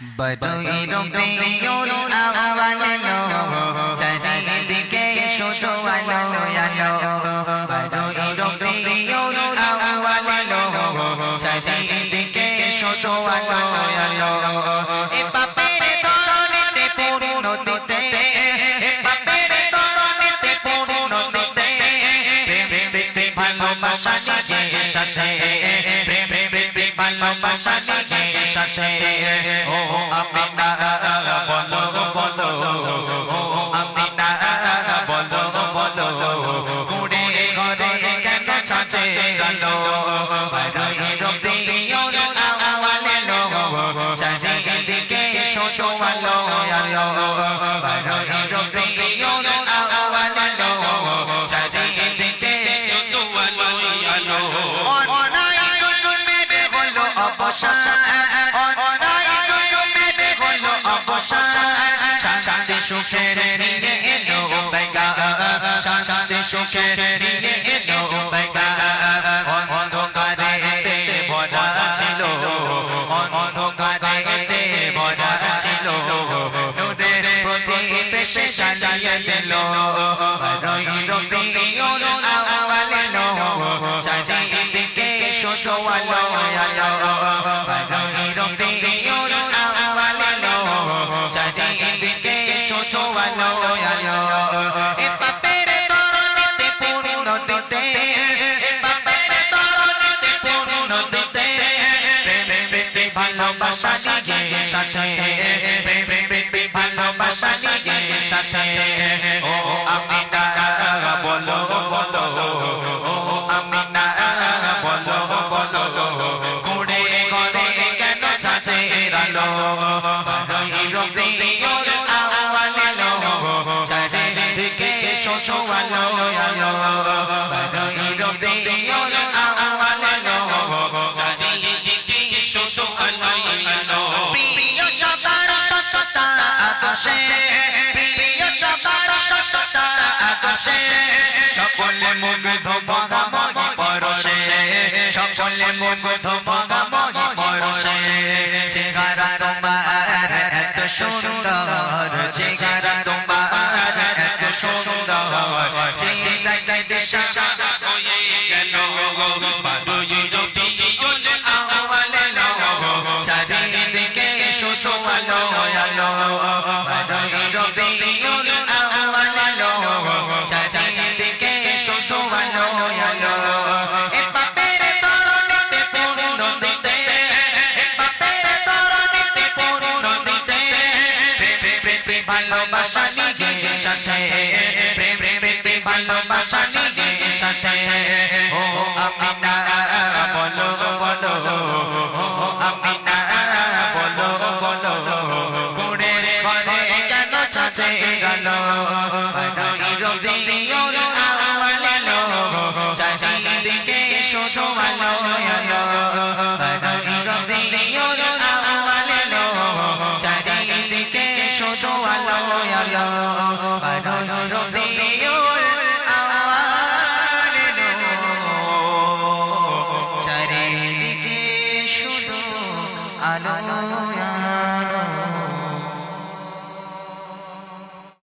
বদই রবিউল আউয়াল চারিদিকে শুধু আলো আলো বদই রবিউল আউয়াল চারিদিকে শুধু আলো আলো এ পাপের তরণেতে পূর্ণ দিতে এ পাপের তরণেতে পূর্ণ দিতে প্রেম প্রেম ভালোবাসা নিয়ে সাথে প্রেম প্রেম ভালোবাসা নিয়ে সাথে ও আমিনা, বলো বলো, ও আমিনা, বলো বলো, কুড়ে ঘরে কেন ছাঁচে গেল? চারিদিকে শোষো আলো আলো। বারোই রবিউল সুখের নিয়ে এলো বেগা শান্তি সুখের নিয়ে এলো বেগা অন্ধকারে ভরা ছিল। অন্ধকারে ভরা ছিল। নূরের প্রতি পেশে চালিয়ে দিল। রই রবিউল আউয়াল চারিদিকে শোষো আলো। আলো শোষো আলো আলো এ পাপের তরণেতে পূর্ণ দিতে পাপের তরণেতে পূর্ণ দিতে ভালোবাসা নিয়ে সাথে ভালোবাসা নিয়ে সাথে ও আমিনা সকলে মুগ্ধ ভগামগি পরশে সকলে মুগ্ধ ভগামগি পরশে চেহারা তোমার এত সুন্দর চেহারা তোমার এত সুন্দর চেহারা দেশা প্রেম প্রেম ভালোবাসা নিয়ে সাথে প্রেম প্রেম ভালোবাসা নিয়ে সাথে। ও আমিনা, বলো বলো। ও আমিনা, বলো বলো। কুড়ের ঘরে কেন ছাঁচে গেল? চারিদিকে শুধু আলো চারিদিকে শুধু আলো আলো বারোই আলো